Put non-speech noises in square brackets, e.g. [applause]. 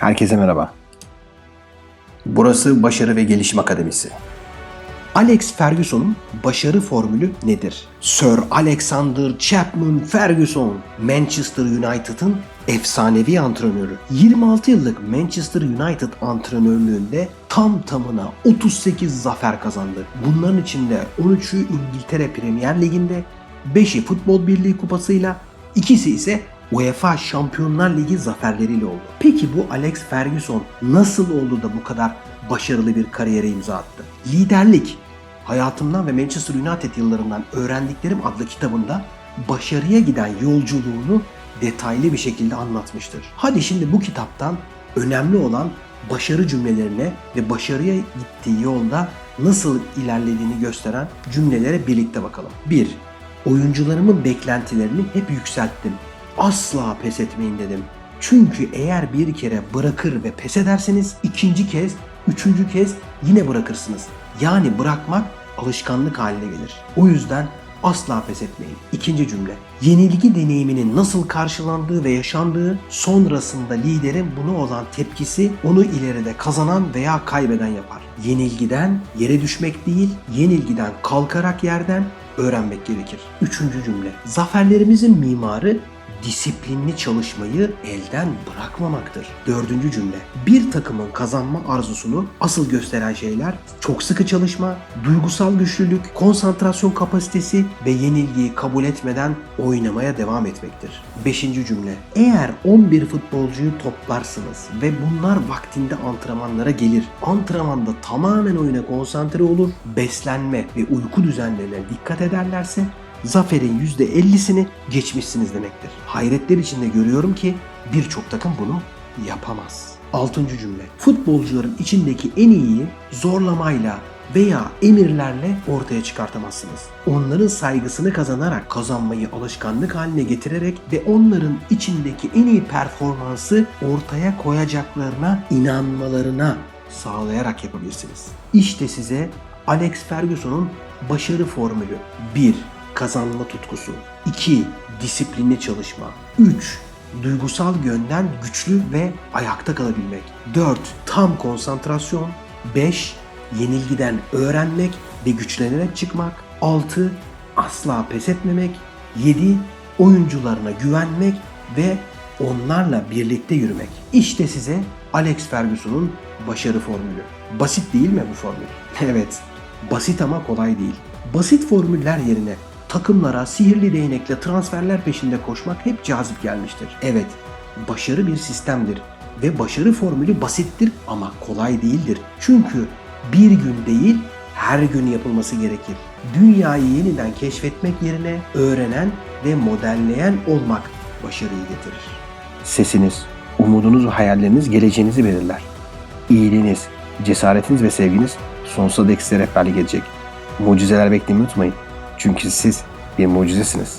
Herkese merhaba. Burası Başarı ve Gelişim Akademisi. Alex Ferguson'un başarı formülü nedir? Sir Alexander Chapman Ferguson, Manchester United'ın efsanevi antrenörü. 26 yıllık Manchester United antrenörlüğünde tam tamına 38 zafer kazandı. Bunların içinde 13'ü İngiltere Premier Ligi'nde, 5'i Futbol Birliği Kupası'yla, ikisi ise UEFA Şampiyonlar Ligi zaferleriyle oldu. Peki bu Alex Ferguson nasıl oldu da bu kadar başarılı bir kariyere imza attı? Liderlik, hayatımdan ve Manchester United yıllarından öğrendiklerim adlı kitabında başarıya giden yolculuğunu detaylı bir şekilde anlatmıştır. Hadi şimdi bu kitaptan önemli olan başarı cümlelerine ve başarıya gittiği yolda nasıl ilerlediğini gösteren cümlelere birlikte bakalım. 1. Oyuncularımın beklentilerini hep yükselttim. Asla pes etmeyin dedim. Çünkü eğer bir kere bırakır ve pes ederseniz ikinci kez, üçüncü kez yine bırakırsınız. Yani bırakmak alışkanlık haline gelir. O yüzden asla pes etmeyin. İkinci cümle. Yenilgi deneyiminin nasıl karşılandığı ve yaşandığı sonrasında liderin buna olan tepkisi onu ileride kazanan veya kaybeden yapar. Yenilgiden yere düşmek değil, yenilgiden kalkarak yerden öğrenmek gerekir. Üçüncü cümle. Zaferlerimizin mimarı disiplinli çalışmayı elden bırakmamaktır. Dördüncü cümle. Bir takımın kazanma arzusunu asıl gösteren şeyler çok sıkı çalışma, duygusal güçlülük, konsantrasyon kapasitesi ve yenilgiyi kabul etmeden oynamaya devam etmektir. Beşinci cümle. Eğer 11 futbolcuyu toplarsınız ve bunlar vaktinde antrenmanlara gelir, antrenmanda tamamen oyuna konsantre olur, beslenme ve uyku düzenlerine dikkat ederlerse zaferin %50'sini geçmişsiniz demektir. Hayretler içinde görüyorum ki birçok takım bunu yapamaz. Altıncı cümle. Futbolcuların içindeki en iyiyi zorlamayla veya emirlerle ortaya çıkartamazsınız. Onların saygısını kazanarak kazanmayı alışkanlık haline getirerek ve onların içindeki en iyi performansı ortaya koyacaklarına inanmalarına sağlayarak yapabilirsiniz. İşte size Alex Ferguson'un başarı formülü. 1 kazanma tutkusu. 2. Disiplinli çalışma. 3. Duygusal yönden güçlü ve ayakta kalabilmek. 4. Tam konsantrasyon. 5. Yenilgiden öğrenmek ve güçlenerek çıkmak. 6. Asla pes etmemek. 7. Oyuncularına güvenmek ve onlarla birlikte yürümek. İşte size Alex Ferguson'un başarı formülü. Basit değil mi bu formül? [laughs] Evet, basit ama kolay değil. Basit formüller yerine takımlara sihirli değnekle transferler peşinde koşmak hep cazip gelmiştir. Evet, başarı bir sistemdir ve başarı formülü basittir ama kolay değildir. Çünkü bir gün değil, her gün yapılması gerekir. Dünyayı yeniden keşfetmek yerine öğrenen ve modelleyen olmak başarıyı getirir. Sesiniz, umudunuz ve hayalleriniz geleceğinizi belirler. İyiliğiniz, cesaretiniz ve sevginiz sonsuza dek size rehberlik edecek. Mucizeler beklemeyi unutmayın. Çünkü siz bir mucizesiniz.